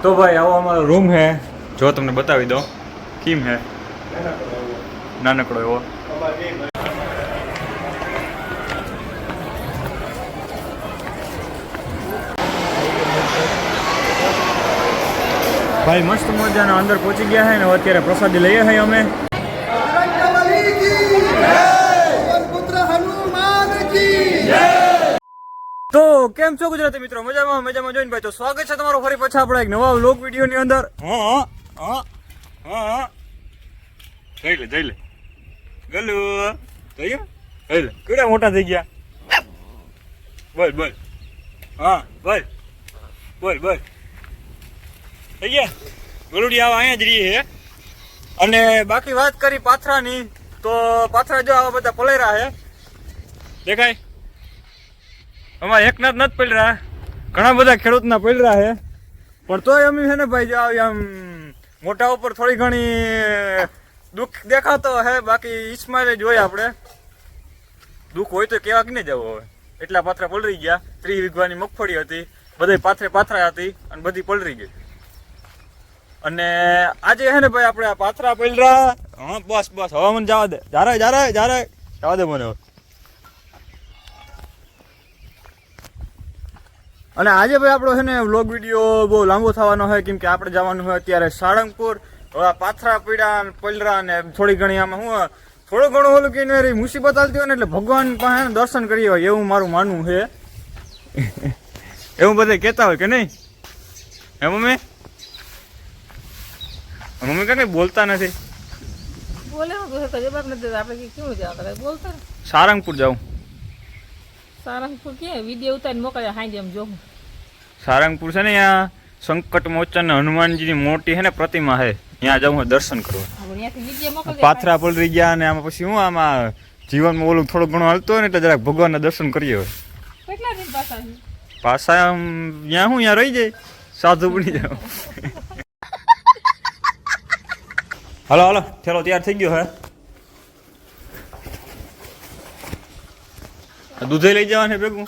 તો ભાઈ, આવો અમારો રૂમ હે જો તમને બતાવી દો કેમ હે નાનકડો એવો. ભાઈ, મસ્ત મજાના અંદર પહોંચી ગયા છે ને હવે અત્યારે પ્રસાદી લઈએ છીએ અમે. કેમ છો ગુજરાતી મિત્રો? મજામાં મજામાં જોઈને ભાઈ તો સ્વાગત છે તમારું ફરી પાછા આપણે એક નવા વ્લોગ વીડિયો ની અંદર. હા હા હા હા જઈ લે જઈ લે. ગલુ. જઈ જઈ લે. કેવડા મોટા થઈ ગયા? બોલ બોલ. હા બોલ. બોલ બોલ. થઈ ગયા? ગલુડી આવા અહીંયા જ રહી છે અને બાકી વાત કરી પાથરાની તો પાથરા જો આવા બધા પલેરા છે દેખાય? અમારે એકના જ નથી પડ્યા. ઘણા બધા ખેડૂતના પડ્યા છે. પણ તોય અમે છે ને ભાઈ જો આમ મોટા ઉપર થોડી ઘણી દુઃખ દેખાતો હે, બાકી ઈસ્માઈલ જોઈએ આપણે. દુઃખ હોય તો કેવા કે નહીં જવું હવે? એટલા પાથરા પલરી ગયા. ત્રીસ વીઘવાની મગફળી હતી. બધી પાથરે પાથરા હતી અને બધી પલરી ગઈ. અને આજે હે ને ભાઈ આપણે આ પાથરા પલરા હા, બસ બસ. હવે મને જવા દે. જારે જારે જારે જવા દે મને હવે. અને આજે ભાઈ આપણો છે ને વ્લોગ વીડિયો બહુ લાંબો થવાનો હોય કેમ કે આપણે જવાનું હોય અત્યારે સાળંગપુર. પાથરા પીડા પલરા ને થોડી ઘણી આમાં શું થોડું ઘણું ઓલું કે ને મુસીબત આવતી હોય ને એટલે ભગવાન પાસે દર્શન કરીએ હોય એવું મારું માનવું છે. એવું બધા કહેતા હોય કે નહીં? હે મમ્મી? મમ્મી કઈ બોલતા નથી? બોલે હું આપણે કેવું બોલતા સારંગપુર જાઉં. સારંગપુર કે? વીડિયો ઉતારીને મોકલ્યા હાઈ જેમ જોઉં. સારંગપુર છે ને અહીંયા સંકટ મોચન હનુમાનજીની મોટી છે ને પ્રતિમા છે ત્યાં જાઉં હું દર્શન કરવા. પાથરા પલરી ગયા અને આમાં પછી હું આમાં જીવનમાં ઓલું થોડું ઘણું હાલતું હોય ને એટલે જરાક ભગવાનના દર્શન કરીએ હોય કેટલા દિન પાછા ત્યાં હું ત્યાં રહી જાય. સાધુ બની જાઉં. હાલો હાલો ચલો તૈયાર થઈ ગયો હે. દૂધે લઈ જવાનું છે ભેગું?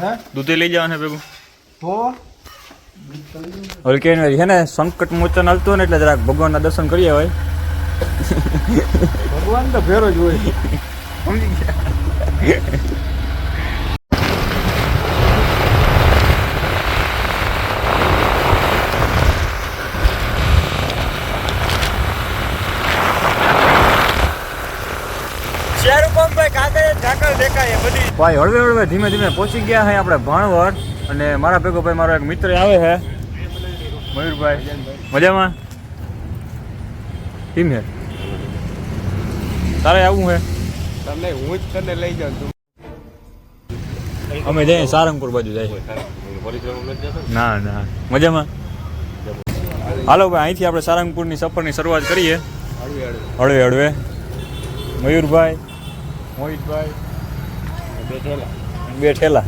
હે? દૂધે લઈ જવાનું છે ભેગું? તો? હવે કે છે ને સંકટ મોચન હાલતું હોય ને એટલે જરાક ભગવાનના દર્શન કરીએ હોય ભગવાન તો ફેરો જ હોય. સમજી ગયા? ભાઈ હળવે હળવે ધીમે ધીમે પહોંચી ગયા છે આપણે ભાણવડ. અને મારા ભેગો ભાઈ મારો એક મિત્ર આવે છે મયુરભાઈ મજામાં? કેમ છે તારે આવું છે તમને હું જ તને લઈ જાઉં તું અમે જઈએ સારંગપુર બાજુ જાય ના ના. મજામાં? હાલો ભાઈ અહીંથી આપણે સારંગપુરની સફરની શરૂઆત કરીએ. હળવે હળવે. મયુરભાઈ મોહિતભાઈ. બે ઠેલા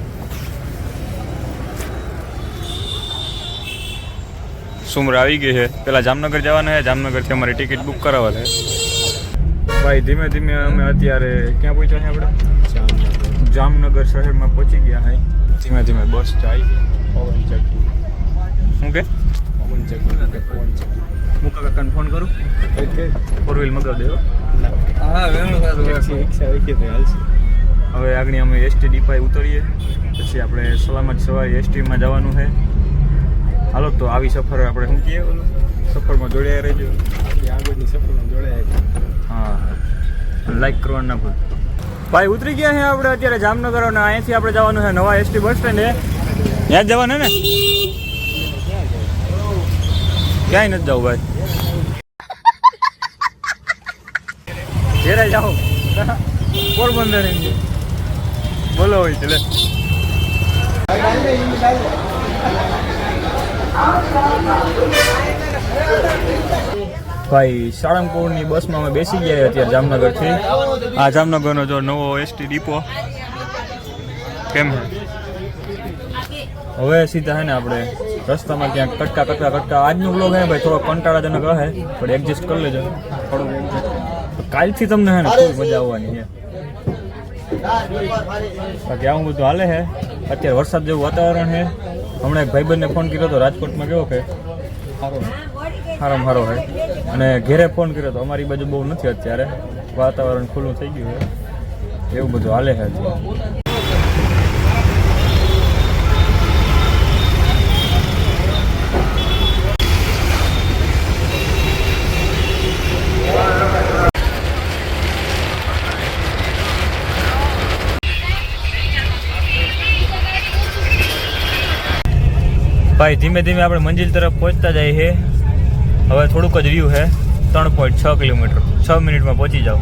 સુમરા આવી ગઈ છે. પેલા જામનગર જવાના છે. જામનગરથી અમારી ટિકિટ બુક કરાવવા છે. ભાઈ ધીમે ધીમે અમે અત્યારે ક્યાં પહોંચ્યા છે આપણે? જામનગર. શહેરમાં પહોંચી ગયા છે. ધીમે ધીમે બસ જાય છે. પવન ચક્કી. શું કે? પવન ચક્કી. પવન ચક્કી મુકા કાકાને ફોન કરું. ફોર વ્હીલ મગાવ દેવો હા. વેણું હવે આગળ અમે એસટી ડીપાઈ ઉતરીએ. પછી આપણે સલામત સવારે એસટીમાં જવાનું છે. હાલો તો આવી સફર આપણે શું કહીએ સફરમાં જોડાયા રહેજો. આગળની સફરમાં જોડાયા હા. લાઈક કરવાનું ના ભૂલ. ભાઈ ઉતરી ગયા છે આપણે અત્યારે જામનગર અને અહીંયાથી આપણે જવાનું છે નવા એસટી બસ સ્ટેન્ડ ત્યાં જ જવાનું ને? ક્યાંય નથી જવું ભાઈ. ઘેરે જાઓ. પોરબંદર એમ. બોલો હોય એટલે ભાઈ સાળંગપુરની બસમાં અમે બેસી ગયા અત્યારે જામનગરથી. આ જામનગરનો જો નવો એસટી ડીપો કેમ? હવે સીધા હે ને આપણે રસ્તામાં ક્યાંક કટકા કટકા કટકા. આજનો બ્લોગ હે ભાઈ થોડો કંટાળાજનક હે પણ એડજસ્ટ કરી લેજો. થોડું કાલથી તમને હે ને ખૂબ મજા આવવાની છે. બાકી આવું બધું હાલે છે અત્યારે વરસાદ જેવું વાતાવરણ છે હમણાં એક ભાઈબંધને ફોન કર્યો હતો રાજકોટમાં કેવો કે? સારામાં સારો હોય અને ઘેરે ફોન કર્યો હતો અમારી બાજુ બહુ નથી અત્યારે. વાતાવરણ ખુલ્લું થઈ ગયું છે એવું બધું હાલે છે ભાઈ, ધીમે ધીમે આપણે મંજિલ તરફ પહોંચતા જઈએ છે. હવે થોડુંક જ રહ્યું છે. ત્રણ પોઈન્ટ છ કિલોમીટર. છ મિનિટમાં પહોંચી જાઓ.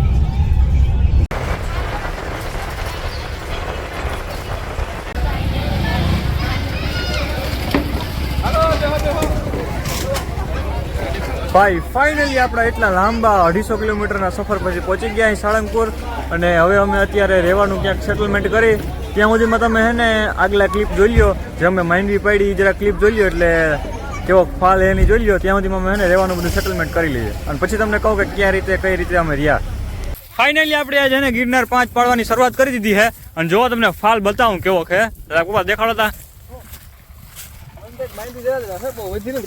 ભાઈ ફાઇનલી આપણા એટલા લાંબા અઢીસો કિલોમીટરના સફર પછી પહોંચી ગયા અહીં સાળંગપુર. અને હવે અમે અત્યારે રહેવાનું ક્યાંક સેટલમેન્ટ કરી. ત્યાં સુધીમાં તમે હે ને આગલા ક્લિપ જોઈ લ્યો. જે અમે માંડવી પડી જરા ક્લિપ જોઈ લ્યો એટલે કેવો ફાલ એની જોઈ લ્યો. ત્યાં સુધીમાં અમે હે ને રહેવાનું બધું સેટલમેન્ટ કરી લઈએ. અને પછી તમને કહું કે ક્યાં રીતે, કઈ રીતે અમે રહ્યા. ફાઇનલી આપણે આજે ને ગિરનાર પાંચ પાડવાની શરૂઆત કરી દીધી છે અને જો તમને ફાલ બતાવું કેવો જરા પપ્પા દેખાડો તા.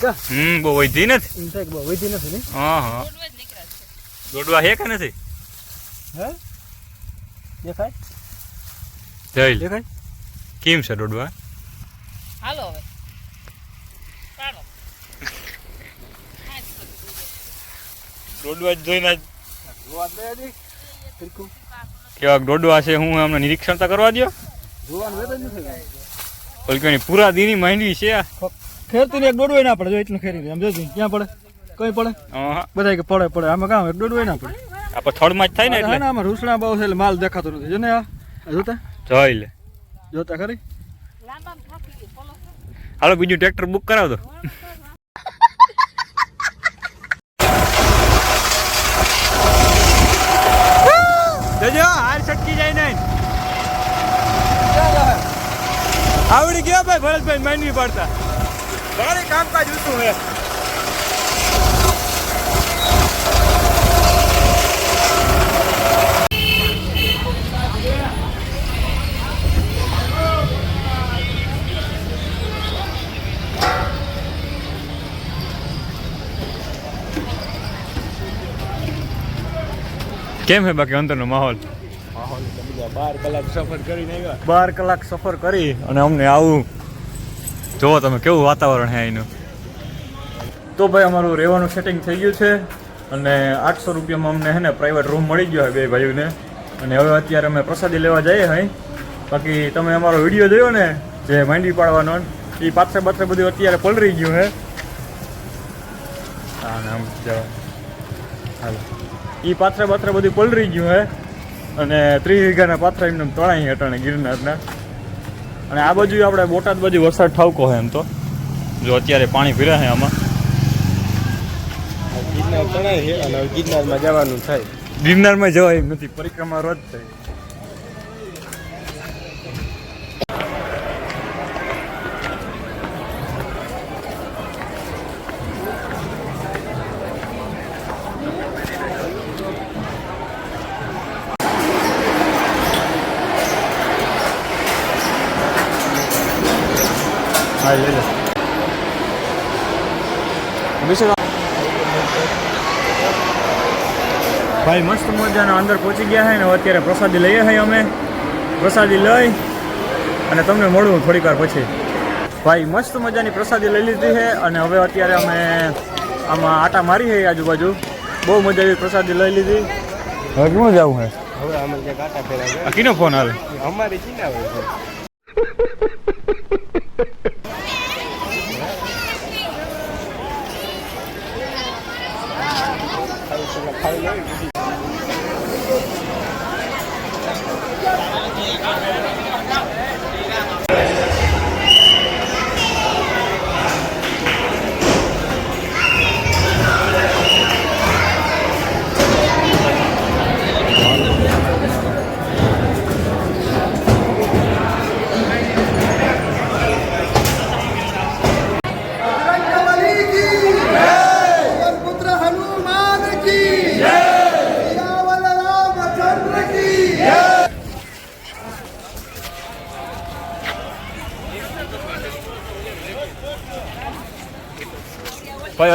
કા હમ, બહુ બહુ હા હા. દોડવા હે કે નથી? હે? દેખાય? જઈ લે દેખાય કેમ છે દોડવા? હાલો હવે. જોઈને કેવા છે હું અમને નિરીક્ષણ તો કરવા દો જોવાનું વેત જ નથી. પૂરા દીની માંડવી છે. ખેરતી ને એક દોડવાય ના પડે જો એટલું ખેરી આમ જોજી ક્યાં પડે? કઈ પડે? હા. બધા કે પડે પડે. આમાં કામ એક ના પડે. આપણે પણ થડમાં જ થાય ને એટલે. આમાં રૂસણા બહુ છે એટલે માલ દેખાતો નથી. જો ને આ જોતા? જોઈ લે. જોતા ખરી? હાલો બીજું ટ્રેક્ટર બુક કરાવ દો જજો હાર છટકી જાય નહીં. આવડી ગયા ભાઈ ભરતભાઈ માંડવી પાડતા. ઘણી કામકાજ ઊંચું હે કેમ હે બાકી અંદરનો માહોલ? બાર કલાક સફર કરીને આવ્યા બાર કલાક સફર કરી અને અમને આવું. જોવો તમે કેવું વાતાવરણ છે અહીંનું? તો ભાઈ અમારું રહેવાનું સેટિંગ થઈ ગયું છે અને આઠસો રૂપિયામાં અમને હે ને પ્રાઇવેટ રૂમ મળી ગયો બે ભાઈઓને. અને હવે અત્યારે અમે પ્રસાદી લેવા જઈએ હઈ. બાકી તમે અમારો વીડિયો જોયો ને જે માંડવી પાડવાનો એ પાછળ પાછળ બધું અત્યારે પલરી ગયું હે હા ને આમ જાઓ. હાલો. એ પાથરે બાથરે બધું પલરી ગયું હે. અને ત્રીસ વીઘાના પાથરા એમને તણાઈ હટાણે ગિરનારના. અને આ બાજુ આપણે બોટાદ બાજુ વરસાદ ઠાવકો હોય એમ તો. જો અત્યારે પાણી ભીરા છે આમાં. ગિરનાર તણાય છે અને ગિરનારમાં જવાનું થાય. ગિરનારમાં જવાય એમ નથી પરિક્રમા રદ થઈ હા લઈ લે ભાઈ મસ્ત મજાના અંદર પહોંચી ગયા છે ને અત્યારે પ્રસાદી લઈએ છીએ અમે. પ્રસાદી લઈ અને તમને મળું થોડીક વાર પછી. ભાઈ મસ્ત મજાની પ્રસાદી લઈ લીધી છે અને હવે અત્યારે અમે આમાં આટા મારી છે આજુબાજુ. બહુ મજા આવી પ્રસાદી લઈ લીધી. હવે કેવું જવું છે હવે અમે જે કાંટા ફેરા કિનો ફોન હાલ? અમારી કિના હોય છે.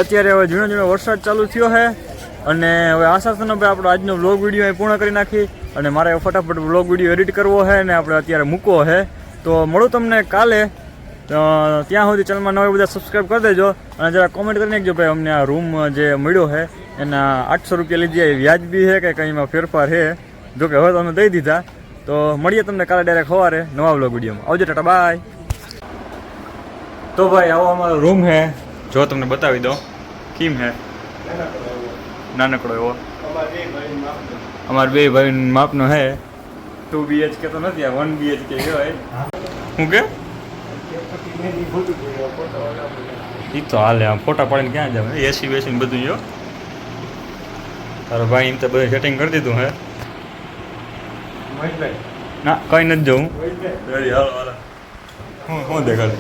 અત્યારે હવે ઝીણો ઝીણો વરસાદ ચાલુ થયો છે અને હવે આશા છે ભાઈ આપણો આજનો વ્લોગ વીડિયો અહીં પૂર્ણ કરી નાખી અને મારે ફટાફટ વ્લોગ વીડિયો એડિટ કરવો છે અને આપણે અત્યારે મૂકવો છે. તો મળું તમને કાલે. ત્યાં સુધી ચેનલમાં નવા બધા સબસ્ક્રાઈબ કરી દેજો અને જરા કોમેન્ટ કરી નાખજો ભાઈ અમને આ રૂમ જે મળ્યો છે એના આઠસો રૂપિયા લીધી એ વ્યાજબી છે કે કંઈ એમાં ફેરફાર છે? જો કે હવે તો અમે દઈ દીધા. તો મળીએ તમને કાલે ડાયરેક્ટ સવારે નવા વ્લોગ વિડીયોમાં આવજો ટાટા બાય તો ભાઈ આવો અમારો રૂમ છે. જો તમને બતાવી દો કેમ હે? નાનકડો એવો. અમારે બે ભાઈ માપનો હે. ટુ બીએચકે તો નથી આ વન બીએચકે કહેવાય શું કે? એ તો હાલે આમ ફોટા પાડીને ક્યાં જાવ? એસી બેસી ને બધું જો તારો ભાઈ એમ તો બધું સેટિંગ કરી દીધું હે. ના કઈ નથી જવું હાલો હાલો. હું હું દેખાડે?